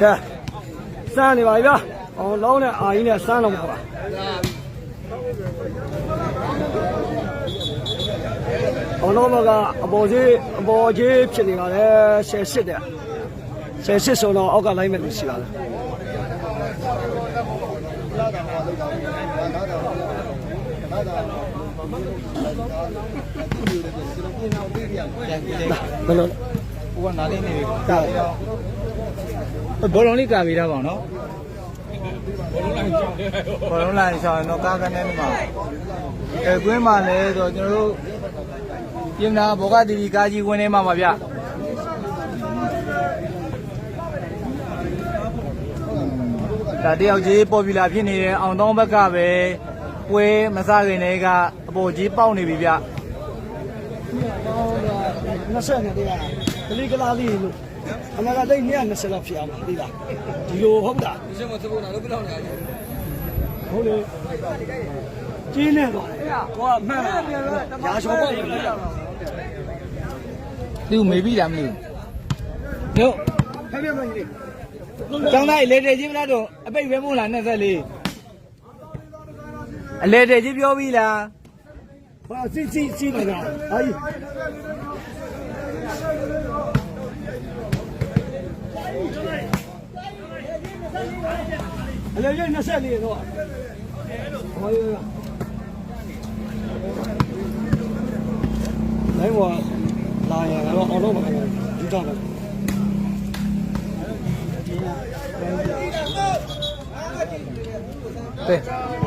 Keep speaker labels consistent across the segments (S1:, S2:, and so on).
S1: ကဲစမ်းနေပါပြီဗျာအောင်လောင်းနဲ့အာကြီးနဲ့စမ်းတော့မှာပါအောင်လောင်းကအပေါ်ကြီးအပေါ်ကြီးဖြစ်နေပါလေဆယ်ရှစ်တဲ့ဆယ်ရှစ်ဆိုတော့အောက်ကလိုက်မဲ့လူရှိပါလားဘယ်လို
S2: ဟိုကနားလေးနေပြီ
S1: တာ
S2: ဘောလုံးလေးကာပေးတာပေါ့နော်ဘောလုံးလိုက်ရှောင်းတော့ကားကနေမှာအဲကွင်းမှာလဲဆိုတော့ကျွန်တော်တို့ပြင်နာဘောကတီဗီကားကြီးဝင်နေမှာပါဗျဒါတယောက်ကြီးပေါ်ပူလာဖြစ်နေတဲ့အောင်တောင်းဘက်ကပဲပွဲမစခင်တည်းကအပေါ်ကြီးပေါက်နေပြီဗျ
S1: 20နဲ့တည်းကကလေးကလာလေးလို့ အမကတိတ်120လောက်ဖြစ်အောင်ပါသိလားဒီလိုဟုတ်တာ
S3: ဒီစမသဘောနာလို့ဘယ်လောက်နေရလဲ
S1: ဟုတ်လေကျင်းနေတော့ဟောမှန်ရာချောပေါ့လေ
S2: သူမေးပြီးတာမလို့ညို့
S1: ဖက်ပြမကြီး
S2: ကျောင်းသားလေတဲ့ကြီးမလားတော့အပိတ်ပဲမို့လား24အလေတဲ့ကြီးပြောပြီးလား
S1: ဟာစီစီစီပါလားဟာကြီး အလေကြီး24တော့ဟောရနိုင်ဝလာရတော့အော်တော့မှာဒီတော့
S2: ကဲ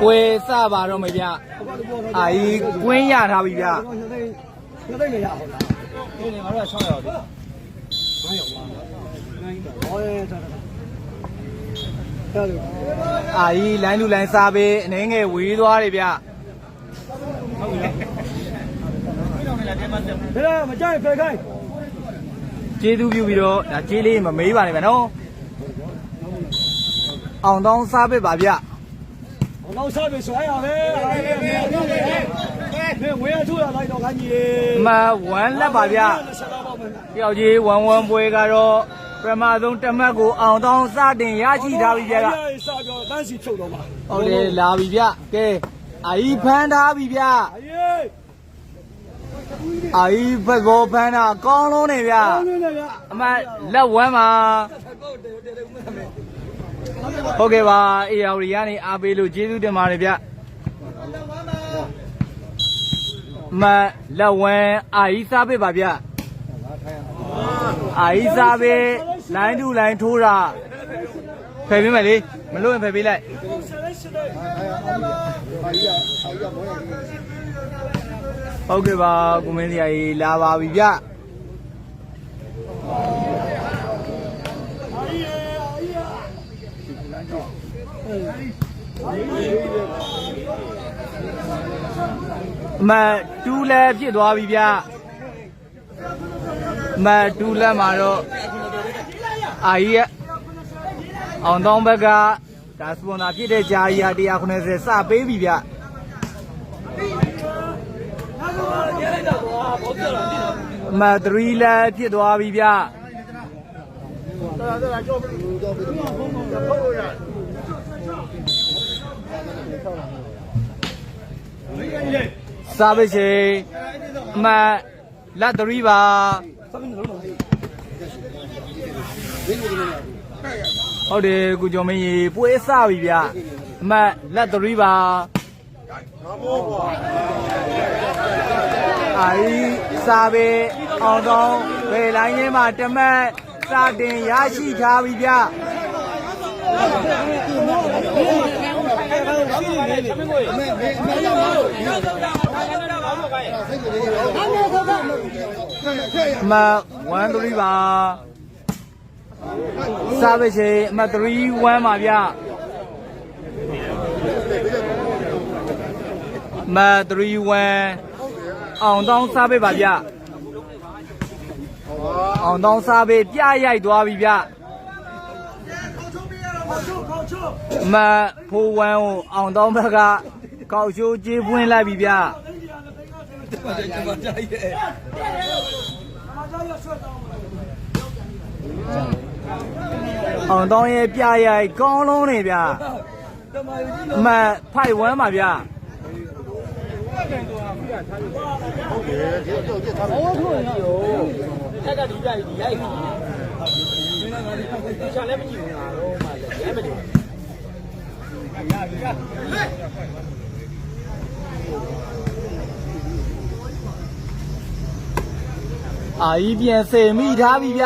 S2: ပွဲစပါတော့မေဗျအာကြီးကွင်းရထားပြီဗျ
S1: နှစ်သိန်းနှစ်သိန်းမရဘူးလား
S2: ဒီနေ့ငါတို့က6ရောက်ပြီ
S1: 9ရောက်ပါနိုင်ပါဟောရဲ တာတာတယ်
S2: အာကြီးလိုင်းလူလိုင်းစားပေးအနေငယ်ဝေးသွားတယ်ဗျ
S1: ဘယ်မကြိုက်ဖယ်ခိုင်း
S2: ကျေးဇူးပြုပြီးတော့ဒါကျေးလေးမမေးပါနဲ့ဗျနော်အောင်တောင်းစားပေးပါဗျ
S1: နောက်စားပြီဆိုရအောင်လေဝေးထူရလိုက်တော့ခိုင်းကြီး
S2: အမ1လက်ပါဗျတယောက်ကြီး11ပွဲကတော့ ပထမဆုံးတစ်မှတ်ကိုအောင်တောင်းစတင်ရရှိထားပြီဗျက
S1: စားပြောတန်းစီချုပ်တော့ပါ
S2: ဟုတ်တယ်လာပြီဗျကဲအာကြီးဖမ်းထားပြီဗျ
S1: အေး
S2: အာကြီးဘက်ဘောဖမ်းတာအကောင်းလုံးနေဗျ
S1: ကောင်းနေလေဗျ
S2: အမလက်ဝမ်းပါဟုတ်ကဲ့ပါအေယာဝရီကနေအားပေးလို့ကျေးဇူးတင်ပါတယ်ဗျမလက်ဝမ်းအာကြီးစားပေးပါဗျ အာကြီးစားပေးလိုင်းတူလိုင်းထိုးတာဖယ်ပေးမယ်လေမလို့ရင်ဖယ်ပေးလိုက်ဟုတ်ကဲ့ပါကိုမင်းစရာကြီးလာပါပြီဗျအမတ်တူးလဲဖြစ်သွားပြီဗျအ မတ်တူးလက်မှာတော့အာကြီးရဲ့အောင်တောင်းဘက်ကဒါစပွန်ဆာဖြစ်တဲ့ဂျာကြီးဟာ190စပေးပြီဗျအမတ်3လဲဖြစ်သွားပြီဗျစားပေးချေအမတ်လက်3ပါ ဟုတ်တယ်ကုကျော်မင်းကြီးပွဲစပြီဗျအမတ်လက်3ပါအာကြီးစားပေးအောင်တော့ဘယ်လိုင်းထဲမှာတမတ်စတင်ရရှိထားပြီဗျအမ တ်1 3ပါစားပဲချေအမတ်3 1ပါဗျအမတ်3 1အောင်တောင်းစားပေးပါဗျအောင်တောင်းစားပေးပြရိုက်သွားပြီဗျမဖိုးဝမ်းကိုအောင်တောင်းဘက်ကကောက်ရှိုးကြေးပွင့်လိုက်ပြီဗျ အောင်တောင်းရဲ့ပြရိုက်ကောင်းလုံးနေဗျအမတ်ဖိုက်ဝမ်းပါဗျ
S1: ထက်ကဒီကြိုက်ဒီရိုက်ပါချာလည်းမကြည့်ဘူးလားတော့မှလည်းရဲမကြည့်
S2: အာကြီးပြန်စေမိထားပြီဗျ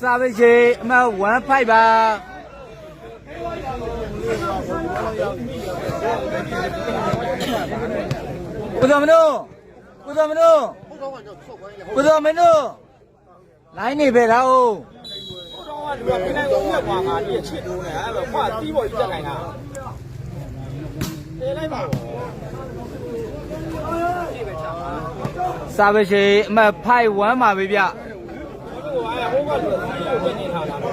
S2: စာပိတ်ချေအမတ်1ဖိုက်ပါကုသမနုကုသမနုကုသမနုလိုင်းနေပဲလားဦး
S1: တော့ကဒီကပြနိုင်ဦးရပါငါဒီချစ်လို့နဲ့အဲ့တော့ခွာတီးပေါ်ကြီးတက်နိုင်တာတေးလိုက်ပါဦး
S2: စာပိတ်ချေအမတ်ဖိုက်1ပါပဲဗျ
S1: ဟိုအားဟိုကလူကိုပြနေထားတာတော့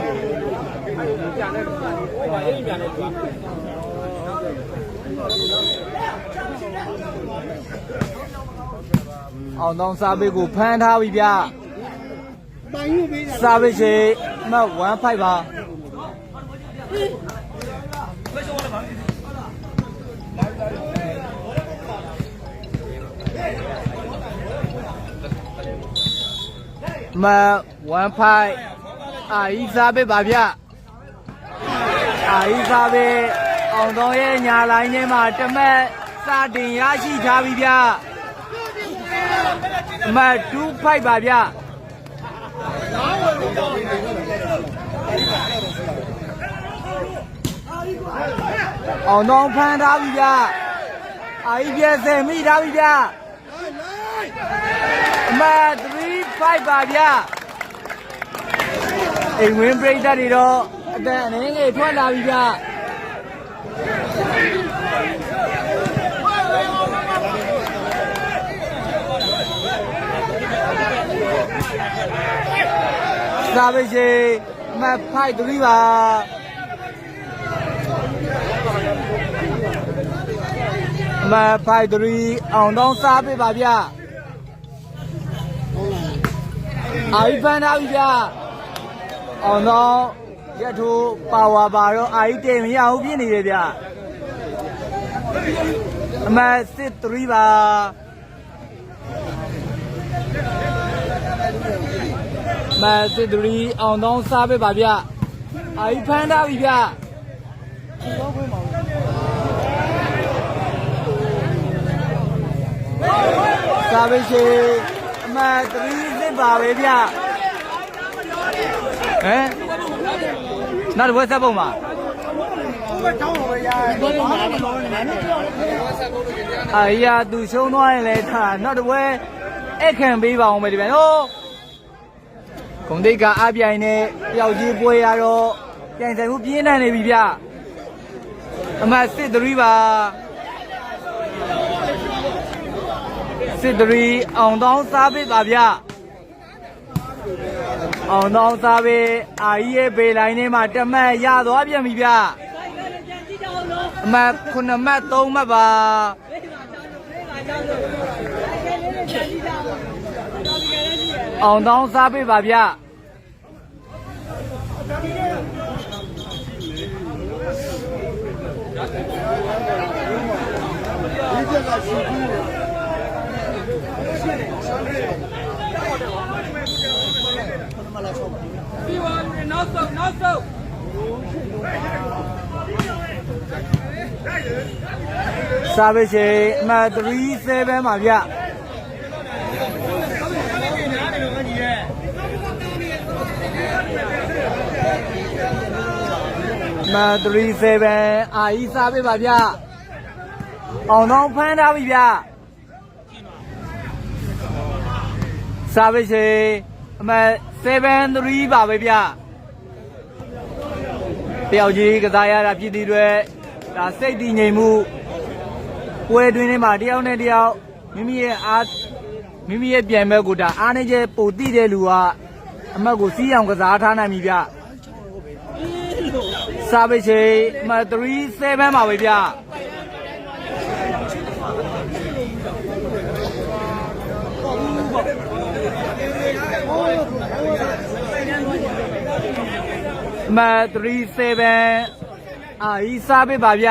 S1: ပြန်နေဟိုကအဲ့ဒီပြန်နေသူက
S2: အောင်တောင်းစာပိတ်ကိုဖမ်းထားပြီဗျစာပိတ်ချေအမတ်1ဖို က်ပါမ1ဖိုက်အာဤစာပိတ်ပါဗျအာဤစာပိတ်အောင်တောင်းရဲ့ညာလိုင်းထဲမှာတမက်စတင်ရရှိထားပြီဗျအမတ်2ဖိုက်ပါဗျအောင်တော့ဖန်ထားပြီဗျအာကြီးပြဲဆယ်မိထားပြီဗျအမတ်3 ဖိုက်ပါဗျအိမ်ဝင်းပြိတ္တတွေတော့အတန်အနေငယ်ထွက်လာပြီဗျသာပဲရှိအမတ်ဖိုက်3ပါအမတ်ဖိုက်3အောင်တော့စားပေးပါဗျ အာကြီးဖန်ထားပြီဗျအောင်တော့ရက်ထိုးပါဝါပါတော့အာကြီးတင်မရဘူးပြင်းနေတယ်ဗျအမတ်စစ်3ပါမတ်စစ်3အောင်တော့စားပေးပါဗျအာကြီးဖန်ထားပြီဗျစားပေးရှိအမတ်3 စစ်ပါပဲဗျဟမ်နောက်တစ်ဘက်ဆက်ပုံပါအာရသူရှုံးသွားရင်လည်းဒါနောက်တစ်ပွဲအဲ့ခံပေးပါအောင်ပဲဒီပြန်နော်ဂုံတိတ်ကအပြိုင်နဲ့ပျောက်ကြီးပွဲရတော့ပြိုင်ဆိုင်မှုပြင်းထန်နေပြီဗျအမတ်စစ်3ပါစစ်3အောင်တောင်းစားပေးပါဗျ အောင်တောင်းစားပေးအာကြီးရဲ့ဘေးလိုင်းထဲမှာတမတ်ရသွားပြန်ပြီဗျအမတ်9မှတ်3မှတ်ပါအောင်တောင်းစားပေးပါဗျ စားပေးရှင်အမတ်37ပါဗျမတ်37အာဤစားပေးပါဗျအောင်တော့ဖမ်းထားပြီဗျစားပေးရှင်အမတ်73ပါပဲဗျ တယောက်ကြီးကစားရတာဖြစ်တဲ့အတွက်ဒါစိတ်တည်ငြိမ်မှုပွဲတွင်းထဲမှာတယောက်နဲ့တယောက်မိမိရဲ့အားမိမိရဲ့ပြန်မဲ့ကိုဒါအားနေချက်ပိုတိတဲ့လူကအမတ်ကိုစီးအောင်ကစားထားနိုင်ပြီဗျစာပေချေအမတ်37ပါပဲဗျအ မတ်37အာဤစာပေပါဗျ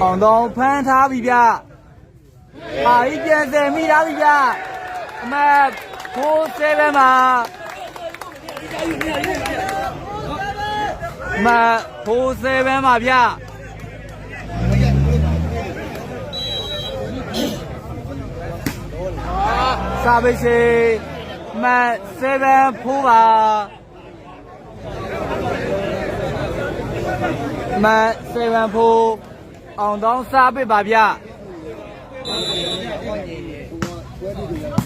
S2: အောင်တော့ဖမ်းထားပြီဗျ။အာကြီးပြန်စင်မိသားပြီဗျ။အမတ်47မှာအမတ်47မှာဗျ။ စာပေရှိအမတ်7ဖိုးပါအမတ်7ဖိုးအောင်တောင်းစားပစ်ပါဗျ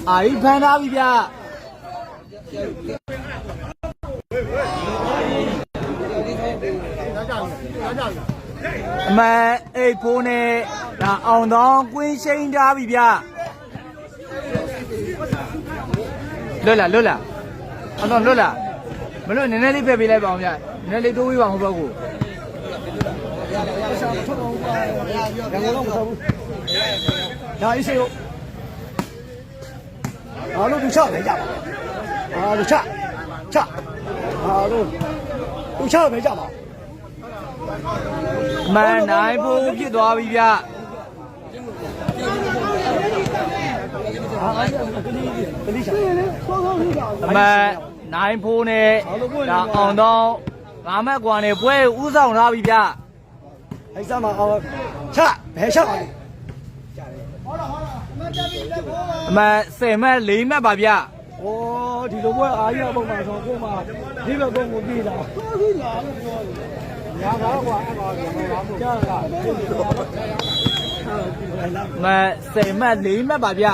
S2: အာရီဖန်ထားပြီဗျအမန်အိတ်ဖိုးနဲ့ဒါအောင်တောင်းကွင်းရှိန်ထားပြီဗျ လွတ်လာလွတ်လာအောင်တောင်းလွတ်လာမလို့နည်းနည်းလေးဖက်ပေးလိုက်ပါအောင်ဗျနည်းနည်းလေးတိုးပေးပါအောင်ဘက်ကို
S1: ရန်ကုန်တော့မဟုတ်ဘူးဒါအေးစေရောအားလုံးသူချပဲကြပါအားလုံးချချအားလုံးသူချပဲကြပါ
S2: အမန်နိုင်ဖို့ဖြစ်သွားပြီဗျ
S1: အားအားကလေးကလေးချခေါခေါလေးကအ
S2: မန်နိုင်ဖို့နဲ့ဒါအောင်တော့ငါမက်ကွာနဲ့ပွဲဥဆောင်ထားပြီဗျ
S1: အဲ့စမှာအောင်ချဘယ်ချပါလဲ
S2: အမန်10မက်4မက်ပါဗျ
S1: ဩဒီလိုပွဲအားရပုံမှာဆိုကိုမှဒီဘက်ကုန်းကိုပြေးတာညာကားကွာအဲ့ပါကြာက
S2: အမန်10မက်4မက်ပါဗျ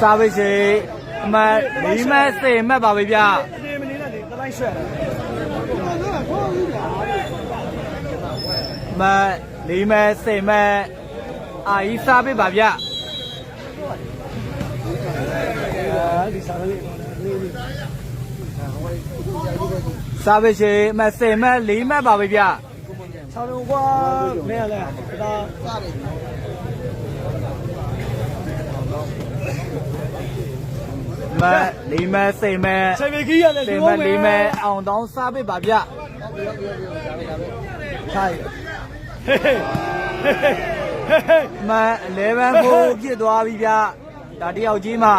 S2: စားပါစေအမန်4မက်10မက်ပါပဲဗျ
S1: ဒီမနေနဲ့ဒီတလိုက်ဆွဲတယ်
S2: အမန်4မက်10မက်အာကြီးစားပေးပါဗျ
S1: အဲဒီစားလေးလေးလေး
S2: စားပါစေအမန်10မက်4မက်ပါပဲဗျ
S1: ဆောင်းတော့ကွာမင်းလည်းဒါ စားတယ်
S2: အမန်4မက်10မက်
S1: ဆေဗီကြီးရတယ်
S2: တင်မဲ့လေးမဲ့အောင်တောင်းစားပစ်ပါဗျ
S1: ဆိုင်ဟေးဟေးဟေးဟေး
S2: မန်11ကိုပြစ်သွားပြီဗျဒါတယောက်ကြီးမှာ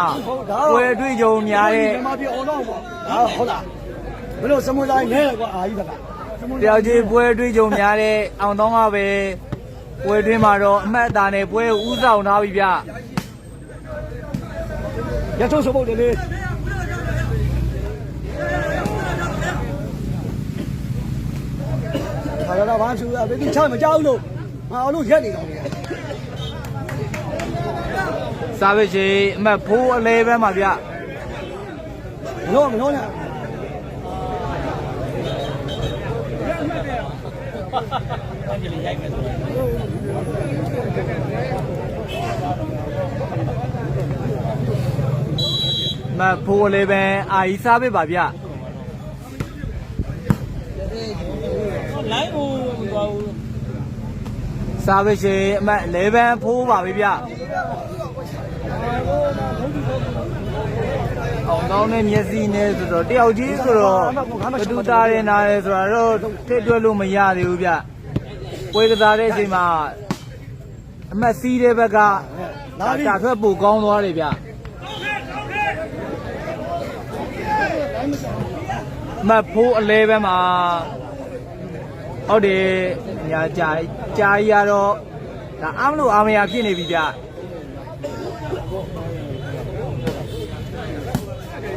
S2: ပွဲအတွေ့ကြုံများတဲ့
S1: ဒီမှာပြအောင်တော့ပေါ့ဟာဟုတ်လားဘယ်လိုစမွေတိုင်းလဲကွာအာကြီးကစမွေ
S2: တယောက်ကြီးပွဲအတွေ့ကြုံများတဲ့အောင်တောင်းကပဲပွဲတွင်းမှာတော့အမှတ်အသားနဲ့ပွဲဥဆောင်ထားပြီဗျ
S1: ရထုတ်စပုတ်တယ်လေခါရတာဘာသူအဘယ်သူချမကြောက်လို့ငါအောင်လို့ရက်နေတော့လေ
S2: စားပစ်ချေအမှတ်ဖိုးအလဲပဲမှာဗျ
S1: မလို့မလို့နဲ့
S2: အမှတ် ဖိုးအလဲပဲအာကြီးစားပစ်ပါဗျ
S1: လိုင်းဦးသွားဦး
S2: စားပစ်ချေအမှတ်11ဖိုးပါပဲဗျအောင်တောင်းနဲ့မျက်စိနဲ့ဆိုတော့တယောက်ကြီးဆိုတော့ဘသူသားရဲနာရဲဆိုတော့ထည့်တွက်လို့မရသေးဘူးဗျပွဲကစားတဲ့အချိန်မှာအမှတ်စီးတဲ့ဘက်က
S1: လာ
S2: ဒါ
S1: ပြီ
S2: တာထွက်ပိုကောင်းသွားတယ်ဗျ မတ်ဖိုးအလဲပဲမှာဟုတ်တယ်ညာကြာကြာကြီးရတော့ဒါအားမလို့အားမရဖြစ်နေပြီဗျ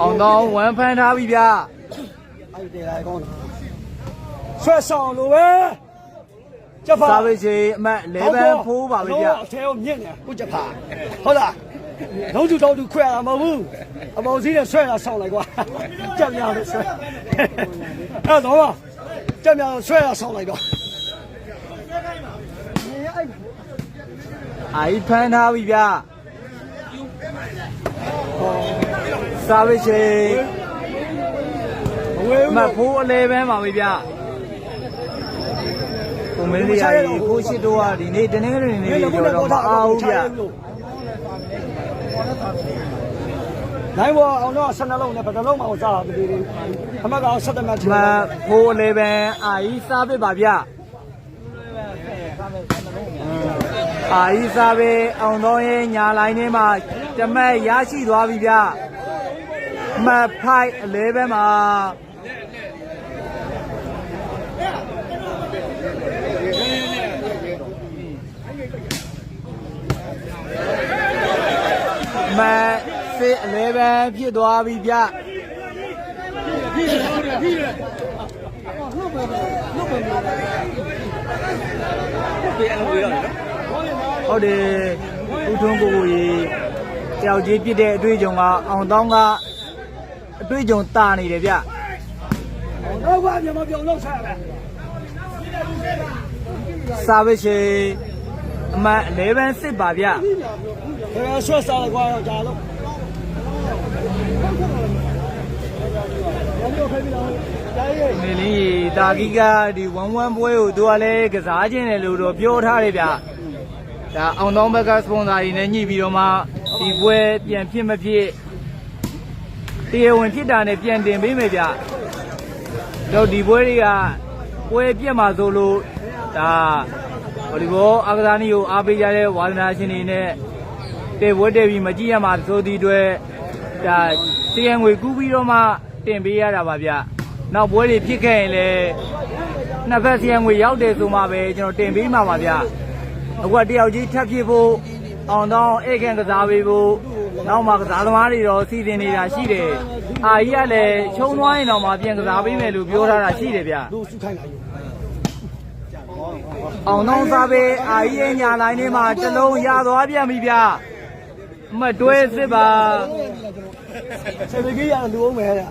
S2: အောင်တော့ဝမ်ဖန်ထားပြီဗျ
S1: အဲ့ဒီလိုက်ကောင်းဆွဲဆောင်လို့ပဲကျဖာ
S2: စားပစ်ချေအမတ်11ဖိုးပါပဲဗျ
S1: အထဲကိုမြင့်နေကိုကျဖာဟုတ်လား လုံးကျတောင်းသူခွဲရမှာမဟုတ်ဘူးအမောင်စည်းနဲ့ဆွဲတာဆောင်းလိုက်ကွာကြက်များလို့ဆွဲအဲ့တော့ကြက်များဆွဲတာဆောင်းလိုက်တော့
S2: အာကြီးဖမ်းထားပြီဗျစားဝိချေ
S1: အဝေး
S2: အမတ်ဖိုးအလဲပဲပါပြီဗျကိုမင်းလေးရာကြီးကိုရှိတော့ကဒီနေ့တနင်္ဂနွေနေ့ကြောတော့မအားဘူးဗျ
S1: နိုင်ဘောအောင်တော့12လုံးနဲ့ဘယ်နှလုံးမှမစားဘူးဒီအမကောင်17မှတ်ချ
S2: အမတ်ဖိုးအလဲပဲအာကြီးစားပစ်ပါဗျအာကြီးစားပဲအောင်တော့ရဲ့ညာလိုင်းထဲမှာတမက်ရရှိသွားပြီဗျအမတ်ဖိုက်အလဲ မှာမစစ်အလဲပဲဖြစ်သွားပြီဗျဟုတ်တယ်ဦးထွန်းကိုကိုကြီးတယောက်ကြီးပြစ်တဲ့အတွေ့အကြုံကအောင်တောင်းကအတွေ့အကြုံတာနေတယ်ဗျ
S1: တော့ဘာမြန်မာပြောင်းလောက်စားတယ်
S2: စာဝစ်ရှိအမတ်11စစ်ပါဗျ
S1: ခဲဆွဲစားကွာတော့ကြာလို့ဘာလို့ဖိပြီးတော့ဒါရေး
S2: နေလင်းကြီးတာဂီကဒီဝမ်ဝမ်ပွဲကိုသူကလည်းကစားခြင်းတယ်လို့တော့ပြောထားတယ်ဗျဒါအောင်တောင်းဘက်ကစပွန်ဆာတွေနဲ့ညှိပြီးတော့မှဒီပွဲပြန်ဖြစ်မဖြစ်တရားဝင်ဖြစ်တာနဲ့ပြန်တင်ပေးမယ်ဗျတော့ဒီပွဲတွေကပွဲပြက်မှာဆိုလို့ဒါဗောလီဘောအာကစားနည်းကိုအားပေးကြတဲ့ဝါသနာရှင်တွေနဲ့ တေပွဲတေပြီးမကြည့်ရမှာဆိုသည့်အတွက်ဒါတရားငွေကူးပြီးတော့မှတင်ပေးရတာပါဗျနောက်ပွဲတွေဖြစ်ခဲ့ရင်လည်းနှစ်ဖက်တရားငွေရောက်တယ်ဆိုမှပဲကျွန်တော်တင်ပေးမှာပါဗျအခုကတယောက်ကြီးထပ်ဖြစ်ဖို့အောင်တော့ဧကန်ကစားပေးဖို့နောက်မှကစားသမားတွေတော့စီစဉ်နေတာရှိတယ်အာကြီးကလည်းချုံသွားရင်တော့မှပြန်ကစားပေးမယ်လို့ပြောထားတာရှိတယ်ဗျ
S1: လူစုခိုင်းလာယူ
S2: အောင်တော့စားပဲအာကြီးရဲ့ညာလိုင်းထဲမှာတစ်လုံးရသွားပြန်ပြီဗျ အမတွဲစစ်ပါ
S1: ဆယ်ကြီးရလူအောင်မယ်တဲ့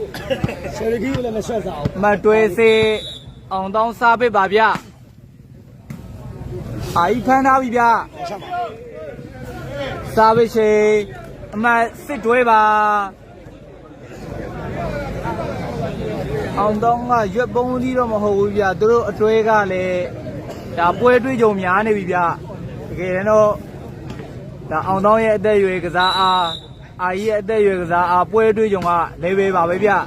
S1: ဆယ်ကြီးလည်းမဆွဲစားအောင်
S2: အမတွဲစစ်အောင်တော့စားပဲပါဗျအာကြီးဖမ်းထားပြီဗျ
S1: ဆက်ပါ
S2: စားပဲရှိအမစစ်တွဲပါအောင်တော့ကရွက်ပုံးသီးတော့မဟုတ်ဘူးဗျသူတို့အတွဲကလည်းဒါပွဲတွေးကြုံများနေပြီဗျတကယ်တော့ ဒါအောင်တော့ရဲ့အသက်အရွယ်ကစားအားအာကြီးရဲ့အသက်အရွယ်ကစားအားပွဲတွေးကြုံကလေပဲပါပဲဗျဒါ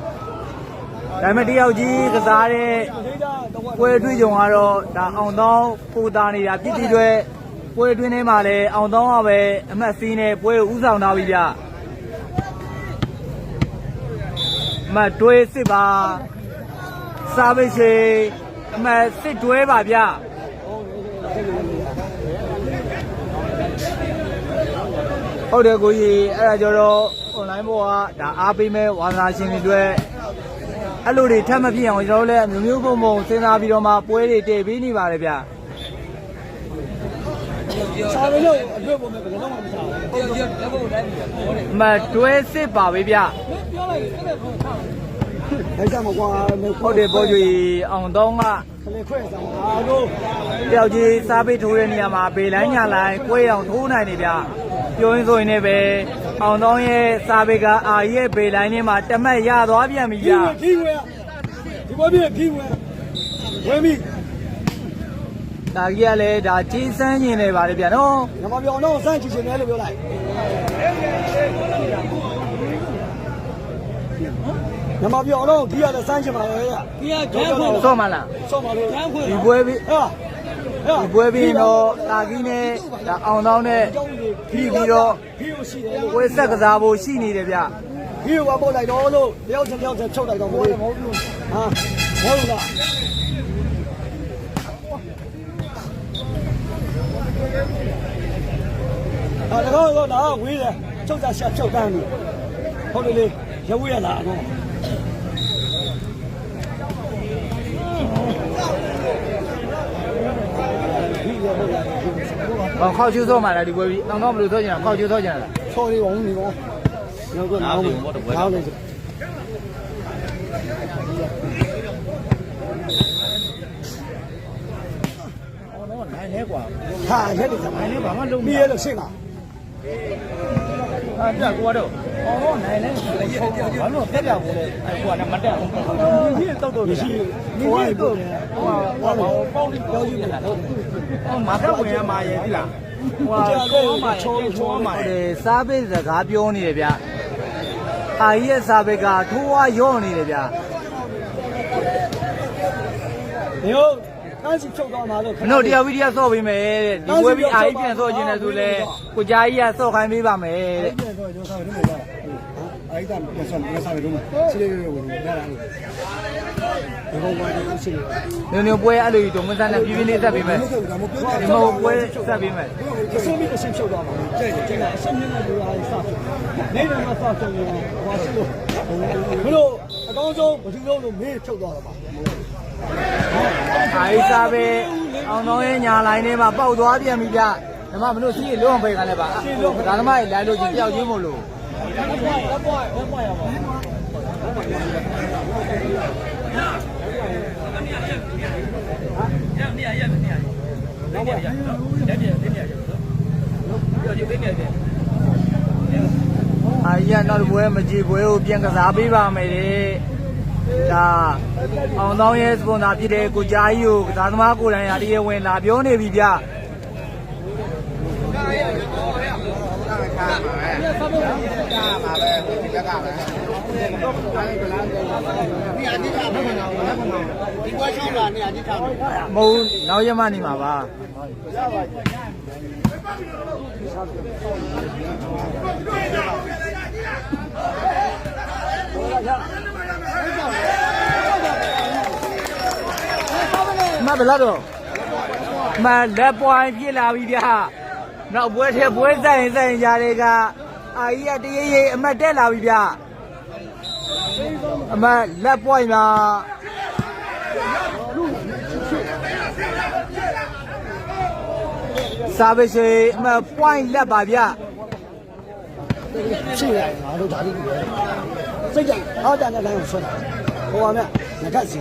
S2: ပေမဲ့တယောက်ကြီးကစားတဲ့
S1: ဒေတာတော့
S2: ပွဲတွေးကြုံကတော့ဒါအောင်တော့ပူတာနေတာပြစ်တီတွေပွဲတွင်းထဲမှာလည်းအောင်တော့ကပဲအမှတ်စီးနဲ့ပွဲကိုဥဆောင်ထားပြီဗျအမှတ်တွဲစစ်ပါစားပိတ်ရှိအမှတ်စစ်တွဲပါဗျ ဟုတ်တယ်ကိုကြီးအဲ့ဒါကြတော့ online ပေါ်ကဒါအားပေးမဲ့ဝါသနာရှင်တွေအတွက်အဲ့လိုတွေထပ်မဖြစ်အောင်ကျွန်တော်တို့လည်းမျိုးမျိုးပုံပုံစဉ်းစားပြီးတော့မှပွဲတွေတည်ပေးနေပါတယ်ဗျ
S1: စားရလို့အတွက်ပုံမဲ့ဘယ်တော့မှမစားဘူး
S2: အမတွဲစစ်ပါပဲဗျ
S1: အဲ့ကြမှာကွာ
S2: ဟုတ်တယ်ပေါ်ကျွေအောင်တော့က
S1: ခလေးခွဲစားအားကို
S2: တယောက်ကြီးစားပိတ်ထိုးတဲ့နေရာမှာဘေလိုင်းညာလိုင်းကိုယ်အောင်ထိုးနိုင်နေဗျ ပြောရင်းဆိုရင်လည်းပဲအောင်တော့ရဲ့စားပိတ်ကအာရဲ့ဘေလိုင်းထဲမှာတမက်ရသွားပြန်ပြီ
S1: ခီး
S2: ဗျ
S1: ဝဲခီးဝဲဒီဘောပြခီးဝဲဝဲမိ
S2: ဒါကြီးကလည်းဒါကြီးစမ်းနေတယ်ပါလေဗျနော်
S1: ငမပြောင်းတော့စမ်းချင်ချင်တယ်လို့ပြောလိုက်ငမပြောင်းတော့ဒီရတဲ့စမ်းချင်ပါလေကဒီရကျန်းခွင့်
S2: ဆော့မလား
S1: ဆော့ပါလို့ကျန်းခွင့်
S2: ဒီပွဲပြီး
S1: ဟာ
S2: ဒီပွဲပြီးတော့တာကြီးနဲ့ဒါအောင်တော့နဲ့ပြီးပြီးတော့
S1: ခီးကိုရှိတယ်လို့
S2: ပွဲဆက်ကစားဖို့ရှိနေတယ်ဗျ
S1: ခီးကိုပို့လိုက်တော့လို့တယောက်ချင်းတယောက်ချင်းချုပ်လိုက်တော့မဟုတ်ဘူးဟာမဟုတ်လားအာတော့တော့ဒါဝေးတယ်ချုပ်တာရှာချုပ်တန်းပြီဟုတ်တယ်လေရဝေးရလားတော့
S2: ဟောခောက်ကျူးဆော့မှာလားဒီပွဲပြီးအောင်တော့ဘယ်လိုဆော့ကြင်လဲခောက်ကျူးဆော့ကြင်လား
S1: ချော်လေးပါဦးနေပါနောက်တော့နောက်နောက်နေ
S3: တော့နိုင်လဲကွာ
S1: ဟာရက်တယ်
S3: နိုင်လဲဘာမှလုံးမ
S1: ပြီး
S3: ရ
S1: ရလို့ရှင်းလား
S3: ဟာပြကွာတော့အော်တော့နိုင်လဲဘာလို့ပြပြဘူးလဲအဲ့ကွာနဲ့မတက်ဘူးဒီတော့တော့
S1: ရှိ
S3: ဒီ
S1: ဟို
S3: ဒီ
S1: ကတော့
S3: ဟိုဟိုပေါင်းပြီးပြောကြည့် တယ်အော်မာကဝင်ရမှာရဲ့ဒီလားဟိုချောမှာချောချောမှာ
S2: ဟုတ်တယ်စားပိတ်စကားပြောနေတယ်ဗျအာကြီးရဲ့စားပိတ်ကထိုးဝါရော့နေတယ်ဗျ
S1: ဘယ်ဟုတ်တန်းစီချုပ်သွားမှာလို့
S2: မတို့တရားဝီတရားဆော့ပေးမယ်တဲ့ဒီပွဲပြီးအာကြီးပြန်ဆော့ခြင်းနဲ့ဆိုလဲကိုကြားကြီးကဆော့ခိုင်းပေးပါမယ်တဲ့
S1: ပြန်တော့ကျောင်းစားရုံးမှာအဲ့ဒါပြန်ဆောပြန်စားရုံးမှာစီလေးလေးဝင်ရတာ လေဒီကောင်ကရှိနေ
S2: ညညပွဲအဲ့လိုကြီးဒုံမစနဲ့ပြင်းပြင်းလေးဆက်ပေးမယ်ဒီမဟုတ်ပွဲဆက်ပေးမယ်
S1: အစင်းပြီးအစင်းချုပ်သွားပါကျဲကျဲအစင်းနဲ့လူအားစချုပ်နေတယ်မှာစချုပ်နေဟောရှိလို့မလို့အကောင်းဆုံးဘယ်သူလုံးလို့မေးချုပ်သွားတော့ပါ
S2: အာကြီးစားပိတ်အောင်တော့ရဲ့ညာလိုင်းထဲမှာပေါက်သွားပြန်ပြီဗျဓမ္မမလို့စီးလုံးအောင်ဖိတ်ခိုင်းလိုက်ပါဒါဓမ္မကြီးလိုက်လို့ချင်းတယောက်ချင်းမို့လို့
S1: လက်ပွားလက်ပွားလက်ပွားရပါ
S2: အာရနောက်တစ်ပွဲမကြည့်ပွဲကိုပြန်ကစားပေးပါမယ်တဲ့ဒါအောင်တောင်းရဲ့စပွန်ဆာဖြစ်တဲ့ကိုကြားကြီးကိုကစားသမားကိုယ်တိုင်ရာတရားဝင်လာပြောနေပြီဗျ
S3: ဒီကွာရှောင်းလာ နေအကြီးထားတယ်
S2: မဟုတ်ဘူးနောက်ရမနေမှာပါမဘယ်လောက်တော့မလက်ပွိုင်းပြစ်လာပြီဗျာနောက်ပွဲထဲပွဲဆိုင်ဆိုင်ကြတဲ့ကအာကြီးကတရေရေအမတ်တက်လာပြီဗျာ အမတ်လက်ပွိုင်းမှာစားပါစေအမတ်ပွိုင်းလက်ပါဗျာ
S1: ရှိရတယ်ငါတို့ဒါလေးကိုစိတ်ကြအားတန်တဲ့တိုင်းကိုဆွဲတာဟိုပါမြငကတ်စီ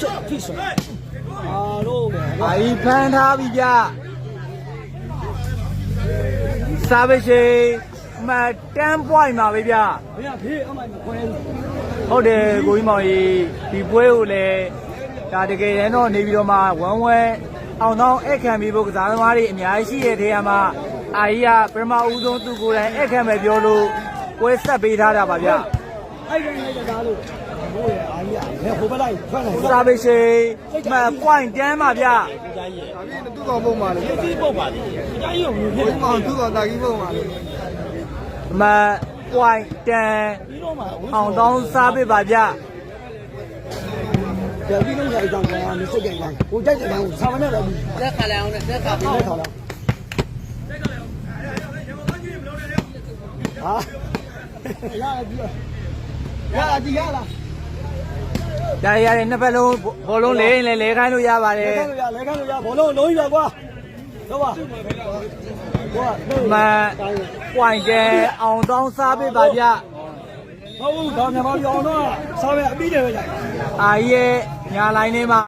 S1: ချက်ဖိဆွဲအားလို့ပဲ
S2: အာကြီးဖမ်းထားပြီဗျာစားပါစေအ မတ်တန်းပွိုင်းမှာပဲဗျာ
S1: ဘယ်ဖေးအမိုင်မခွဲဘူး
S2: ဟုတ်တယ်ကိုကြီးမောင်ကြီးဒီပွဲကိုလည်းဒါတကယ်ရင်တော့နေပြီးတော့မှဝမ်းဝဲအောင်တော့အခမ်းပြီးဖို့ကစားသမားတွေအများကြီးရှိတဲ့ထဲမှာအာကြီးကပထမဦးဆုံးသူကိုယ်တိုင်အခမ်းပဲပြောလို့ပွဲဆက်ပေးထားတာပါဗျ
S1: အဲ့ဒီနဲ့ဒါလို့ဘိုးရဲ့အားကြီးကဟိုဘက်လိုက်ထွက်လိုက်
S2: စာပေရှိမပွိုင်တန်းပါဗျ
S3: သူ့ကောင်ပုံပါလေဒီပုံပါလေကြားရုံမျိုးဖြစ်ပုံသူ့ကောင်တာကြီးပုံပါလေ
S2: မပွိုင်တန်း
S1: ပြီးတော့မှ
S2: အောင်တော့စားပေးပါဗျ
S1: ပြန်ပြီးတော့အကြောင်းကမစိတ်ကြိုင်တိုင်းဟိုကြိုက်တဲ့တိုင်းကိုစာမနဲ့ပဲပြီး
S3: လက်ခါလဲအောင်နဲ့လက်ခါ
S1: ဒီနေ့ခါလာဟာရရကြည့်ရရကြည့်ရလား
S2: ဒါရရတယ်နှစ်ဖက်လုံးဘောလုံးလဲလဲလဲခိုင်းလို့ရပါတ
S1: လဲ
S2: ယ်
S1: ခန်းလို့ရလဲခန်းလို့ရဘောလုံးလုံးကြီးပါကွာတော့ပါကွာ
S2: မပွိုင်တန်းအောင်တော့စားပေးပါဗျ
S1: ဟုတ်ဘူးဒါမြန်မာပြောင်းတော့စားမယ်အပြီးတယ်ပဲကြာ
S2: အာကြီးရဲ့ညာလိုင်းထဲမှာ